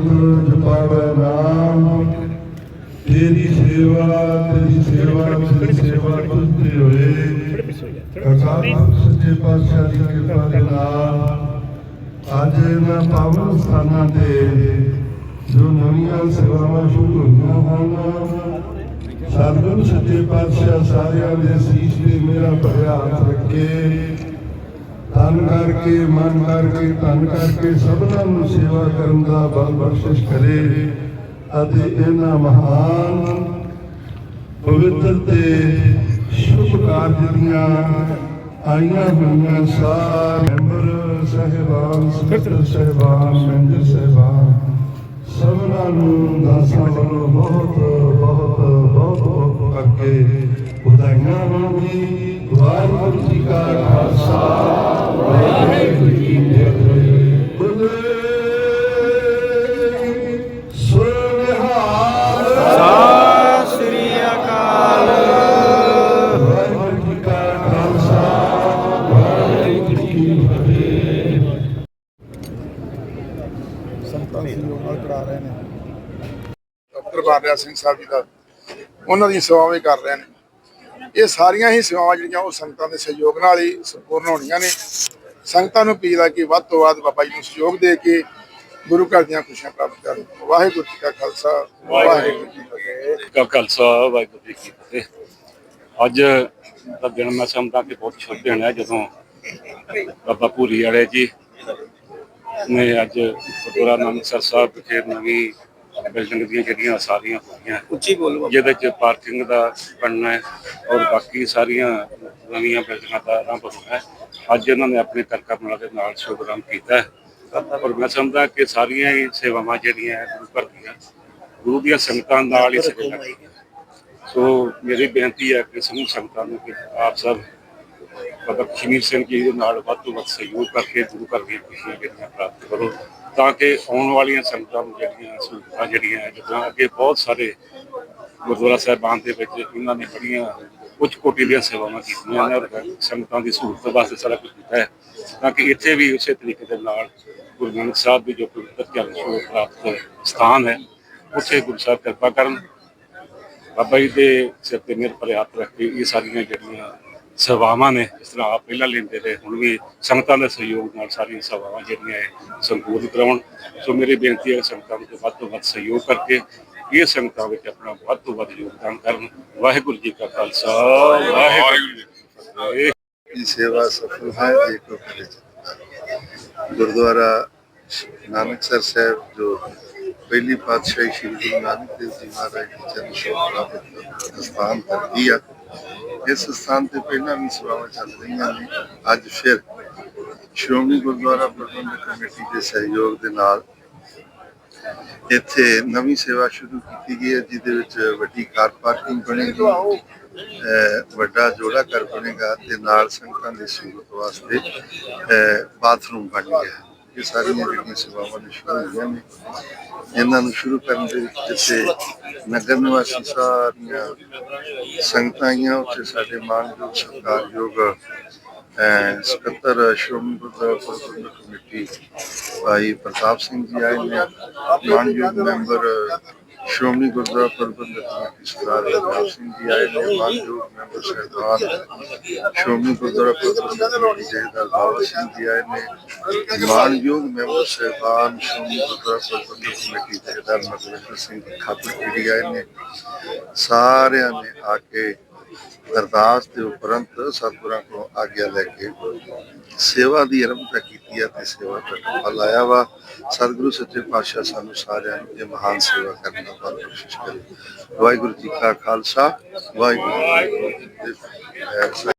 ਤਨ ਜਪਾਵੇ ਨਾਮ ਤੇਰੀ ਸੇਵਾ ਤੇਰੀ ਸੇਵਾ ਤੇਰੀ ਸੇਵਾ ਤੁਝਤੇ ਹੋਏ। ਅਕਾਲ ਪੁਰਖ ਪਾਤਸ਼ਾਹ ਦੀ ਕਿਰਪਾ ਦੇ ਨਾਲ ਅੱਜ ਇਹਨਾਂ ਪਾਵਨ ਸਥਾਨਾਂ ਤੇ ਜੋ ਨਵੀਆਂ ਸੇਵਾਵਾਂ ਸ਼ੁਰੂ ਹੋਈਆਂ ਹਨ ਸਤਿਗੁਰੂ ਸੱਚੇ ਪਾਤਸ਼ਾਹ ਸਾਰਿਆਂ ਦੇ ਸੀਸ ਤੇ ਮੇਰਾ ਭਰਿਆ ਹੱਥ ਰੱਖੇ। ਤਨ ਕਰਕੇ, ਮਨ ਕਰਕੇ ਤਨ ਕਰਕੇ ਸਭਨਾਂ ਨੂੰ ਸੇਵਾ ਕਰਨ ਦਾ ਬਲ ਬਖਸ਼ਿਸ਼ ਕਰੇ ਅਤੇ ਇਹਨਾਂ ਮਹਾਨ ਪਵਿੱਤਰ ਤੇ ਸ਼ੁਭ ਕਾਰਜ ਦੀਆਂ ਆਈਆਂ ਹੋਈਆਂ ਸਾਰੇ ਮੈਂਬਰ ਸਹਿਬਾਨ ਸਤਿ ਸਹਿਬਾਨ ਮੈਂਬਰ ਸਹਿਬਾਨ, ਸਭਨਾਂ ਨੂੰ ਦਾਸਾਂ ਵੱਲੋਂ ਬਹੁਤ ਬਹੁਤ ਬਹੁਤ ਅੱਗੇ ਵਧਾਈਆਂ ਹੋਣ ਵਾਹਿਗੁਰੂ ਜੀ ਕਾ ਖਾਲਸਾ ਵਾਹਿਗੁਰੂ ਸਹਿਯੋਗ ਨਾਲ ਕਰਾ ਰਹੇ ਨੇ ਬਾਰਿਆ ਸਿੰਘ ਸਾਹਿਬ ਜੀ ਦਾ। ਉਹਨਾਂ ਦੀ ਸੇਵਾਵਾਂ ਵੀ ਕਰ ਰਹੇ ਨੇ। ਇਹ ਸਾਰੀਆਂ ਹੀ ਸੇਵਾਵਾਂ ਜਿਹੜੀਆਂ ਉਹ ਸੰਗਤਾਂ ਦੇ ਸਹਿਯੋਗ ਨਾਲ ਹੀ ਸੰਪੂਰਨ ਹੋਣੀਆਂ ਨੇ। ਸੰਗਤਾਂ ਨੂੰ ਅਪੀਲ ਹੈ ਕਿ ਵੱਧ ਤੋਂ ਵੱਧ ਬਾਬਾ ਜੀ ਨੂੰ ਸਹਿਯੋਗ ਦੇ ਕੇ ਗੁਰੂ ਘਰ ਦੀਆਂ ਖੁਸ਼ੀਆਂ ਪ੍ਰਾਪਤ ਕਰਨ। ਵਾਹਿਗੁਰੂ ਜੀ ਕਾ ਖਾਲਸਾ ਵਾਹਿਗੁਰੂ ਜੀ ਕੀ ਫਤਿਹ। ਕਾ ਖਾਲਸਾ ਵਾਹਿਗੁਰੂ ਜੀ ਕੀ ਫਤਿਹ। ਅੱਜ ਦਾ ਦਿਨ ਮੈਂ ਸਮਝਦਾ ਕਿ ਬਹੁਤ ਸ਼ੁਭ ਦਿਨ ਹੈ ਜਦੋਂ ਬਾਬਾ ਭੂਰੀ ਵਾਲੇ ਜੀ ਨੇ ਅੱਜ ਗੁਰਦੁਆਰਾ ਨਾਨਕਸਰ ਸਾਹਿਬ ਵਿਖੇ ਨਵੀਂ ਬਿਲਡਿੰਗ ਦੀਆਂ ਜਿਹੜੀਆਂ ਸਾਰੀਆਂ ਹੋਈਆਂ ਉੱਚੀ ਬੋਲੋ ਜਿਹਦੇ ਚ ਪਾਰਕਿੰਗ ਦਾ ਬਣਨਾ ਹੈ ਔਰ ਬਾਕੀ ਸਾਰੀਆਂ ਨਵੀਆਂ ਬਿਲਡਿੰਗਾਂ ਦਾ ਆਰੰਭ ਹੋਣਾ ਹੈ। ਅੱਜ ਇਹਨਾਂ ਨੇ ਆਪਣੇ ਕਰਕਰਮਲਾ ਦੇ ਨਾਲ ਸ਼ੁਭਰਾਮ ਕੀਤਾ ਹੈ। ਔਰ ਮੈਂ ਸਮਝਦਾ ਕਿ ਸਾਰੀਆਂ ਹੀ ਸੇਵਾਵਾਂ ਜਿਹੜੀਆਂ ਗੁਰੂ ਘਰ ਦੀਆਂ ਗੁਰੂ ਦੀਆਂ ਸੰਗਤਾਂ ਨਾਲ ਹੀ ਸਜਾ ਸੋ ਮੇਰੀ ਬੇਨਤੀ ਹੈ ਕਿ ਸਮੂਹ ਸੰਗਤਾਂ ਨੂੰ ਕਿ ਆਪ ਸਭ ਬਾਬਾ ਕਸ਼ਮੀਰ ਸਿੰਘ ਜੀ ਦੇ ਨਾਲ ਵੱਧ ਤੋਂ ਵੱਧ ਸਹਿਯੋਗ ਕਰਕੇ ਗੁਰੂ ਘਰ ਦੀਆਂ ਖੁਸ਼ੀਆਂ ਜਿਹੜੀਆਂ ਪ੍ਰਾਪਤ ਕਰੋ ਤਾਂ ਕਿ ਆਉਣ ਵਾਲੀਆਂ ਸੰਗਤਾਂ ਨੂੰ ਜਿਹੜੀਆਂ ਸਹੂਲਤਾਂ ਜਿਹੜੀਆਂ ਹੈ, ਜਿੱਦਾਂ ਅੱਗੇ ਬਹੁਤ ਸਾਰੇ ਗੁਰਦੁਆਰਾ ਸਾਹਿਬਾਨ ਦੇ ਵਿੱਚ ਇਹਨਾਂ ਨੇ ਬੜੀਆਂ ਉੱਚ ਕੋਟੀ ਦੀਆਂ ਸੇਵਾਵਾਂ ਕੀਤੀਆਂ ਨੇ ਔਰ ਸੰਗਤਾਂ ਦੀ ਸਹੂਲਤ ਵਾਸਤੇ ਸਾਰਾ ਕੁਝ ਕੀਤਾ ਹੈ। ਤਾਂ ਕਿ ਇੱਥੇ ਵੀ ਉਸੇ ਤਰੀਕੇ ਦੇ ਨਾਲ ਗੁਰੂ ਨਾਨਕ ਸਾਹਿਬ ਦੀ ਜੋ ਪਵਿੱਤਰ ਚਰਨ ਛੋਹ ਪ੍ਰਾਪਤ ਸਥਾਨ ਹੈ, ਉੱਥੇ ਗੁਰੂ ਸਾਹਿਬ ਕਿਰਪਾ ਕਰਨ। ਬਾਬਾ ਜੀ ਦੇ ਸਿਰ ਤੇ ਮਿਹਰ ਭਰੇ ਹੱਥ ਰੱਖ ਕੇ ਇਹ ਸਾਰੀਆਂ ਜਿਹੜੀਆਂ ਸੇਵਾਵਾਂ ਨੇ, ਜਿਸ ਤਰ੍ਹਾਂ ਆਪ ਪਹਿਲਾਂ ਲੈਂਦੇ ਰਹੇ, ਹੁਣ ਵੀ ਸੰਗਤਾਂ ਦੇ ਸਹਿਯੋਗ ਨਾਲ ਸਾਰੀਆਂ ਸੇਵਾਵਾਂ ਜਿਹੜੀਆਂ ਇਹ ਸੰਪੂਰਨ ਕਰਾਉਣ। ਸੋ ਮੇਰੀ ਬੇਨਤੀ ਹੈ ਕਿ ਸੰਗਤਾਂ ਨੂੰ ਵੱਧ ਤੋਂ ਵੱਧ ਸਹਿਯੋਗ ਕਰਕੇ ਇਹ ਸੰਗਤਾਂ ਵਿੱਚ ਆਪਣਾ ਵੱਧ ਤੋਂ ਵੱਧ ਯੋਗਦਾਨ ਕਰਨ ਵਾਹਿਗੁਰੂ ਜੀ ਕਾ ਖਾਲਸਾ ਵਾਹਿਗੁਰੂ ਜੀ ਕੀ ਫਤਿਹ की सेवा सफल है देखो करे गुरुद्वारा नानकसर साहब जो पहली पातशाही श्री गुरु नानक देव जी महाराज की चरण छोह प्राप्त ਸਥਾਨ ਧਰਤੀ ਆ ਇਸ ਸਥਾਨ ਤੇ ਪਹਿਲਾਂ ਵੀ ਸੇਵਾਵਾਂ ਚੱਲ ਰਹੀਆਂ ਨੇ ਅੱਜ ਫਿਰ ਸ਼੍ਰੋਮਣੀ ਗੁਰਦੁਆਰਾ ਪ੍ਰਬੰਧਕ ਕਮੇਟੀ ਦੇ ਸਹਿਯੋਗ ਦੇ ਨਾਲ ਇੱਥੇ ਨਵੀਂ ਸੇਵਾ ਸ਼ੁਰੂ ਕੀਤੀ ਗਈ ਹੈ, ਜਿਹਦੇ ਵਿੱਚ ਵੱਡੀ ਕਾਰ ਪਾਰਕਿੰਗ ਬਣੇਗੀ ਵੱਡਾ ਜੋੜਾ ਘਰ ਬਣੇਗਾ ਤੇ ਨਾਲ ਸੰਗਤਾਂ ਦੀ ਸਹੂਲਤ ਵਾਸਤੇ ਬਾਥਰੂਮ ਬਣ ਗਿਆ ਇਹ ਸਾਰੀਆਂ ਜਿਹੜੀਆਂ ਸੇਵਾਵਾਂ ਨੇ ਸ਼ੁਰੂ ਹੋਈਆਂ ਨੇ। ਇਹਨਾਂ ਨੂੰ ਸ਼ੁਰੂ ਕਰਨ ਦੇ ਜਿੱਥੇ ਨਗਰ ਨਿਵਾਸੀ ਸਾਰੀਆਂ ਸੰਗਤਾਂ ਆਈਆਂ, ਉੱਥੇ ਸਾਡੇ ਮਾਨਯੋਗ ਸਰਕਾਰਯੋਗ ਸਕੱਤਰ, ਸ਼੍ਰੋਮਣੀ ਗੁਰਦੁਆਰਾ ਪ੍ਰਬੰਧਕ ਕਮੇਟੀ ਭਾਈ ਪ੍ਰਤਾਪ ਸਿੰਘ ਜੀ ਆਏ ਨੇ ਮਾਨਯੋਗ ਮੈਂਬਰ ਸ਼੍ਰੋਮਣੀ ਗੁਰਦੁਆਰਾ ਪ੍ਰਬੰਧਕ ਕਮੇਟੀ ਸਰਦਾਰ ਰਣਜੀਤ ਸਿੰਘ ਜੀ ਆਏ ਨੇ ਮਾਨਯੋਗ ਮੈਂਬਰ ਸਰਦਾਰ ਸ਼੍ਰੋਮਣੀ ਗੁਰਦੁਆਰਾ ਪ੍ਰਬੰਧਕ ਕਮੇਟੀ ਜਥੇਦਾਰ ਬਾਬਾ ਸਿੰਘ ਜੀ ਆਏ ਨੇ ਮਾਨਯੋਗ ਮੈਂਬਰ ਸਾਹਿਬਾਨ ਸ਼੍ਰੋਮਣੀ ਗੁਰਦੁਆਰਾ ਪ੍ਰਬੰਧਕ ਕਮੇਟੀ ਜਥੇਦਾਰ ਮਨਵਿੰਦਰ ਸਿੰਘ ਖਾਪਰ ਜੀ ਆਏ ਨੇ ਸਾਰਿਆਂ ਨੇ ਆ ਕੇ ਅਰਦਾਸ ਦੇ ਉਪਰੰਤ ਸਤਿਗੁਰਾਂ ਕੋਲੋਂ ਆਗਿਆ ਲੈ ਕੇ ਸੇਵਾ ਦੀ ਆਰੰਭਤਾ ਕੀਤੀ ਹੈ ਤੇ ਸੇਵਾ ਦਾ ਫਲ ਆਇਆ ਵਾ। ਸਤਿਗੁਰੂ ਸੱਚੇ ਪਾਤਸ਼ਾਹ ਸਾਨੂੰ ਸਾਰਿਆਂ ਨੂੰ ਇਹ ਮਹਾਨ ਸੇਵਾ ਕਰਨ ਦਾ ਬਲ ਕੋਸ਼ਿਸ਼ ਕਰੇ। ਵਾਹਿਗੁਰੂ ਜੀ ਕਾ ਖਾਲਸਾ, ਵਾਹਿਗੁਰੂ ਜੀ ਕੀ ਫਤਿਹ।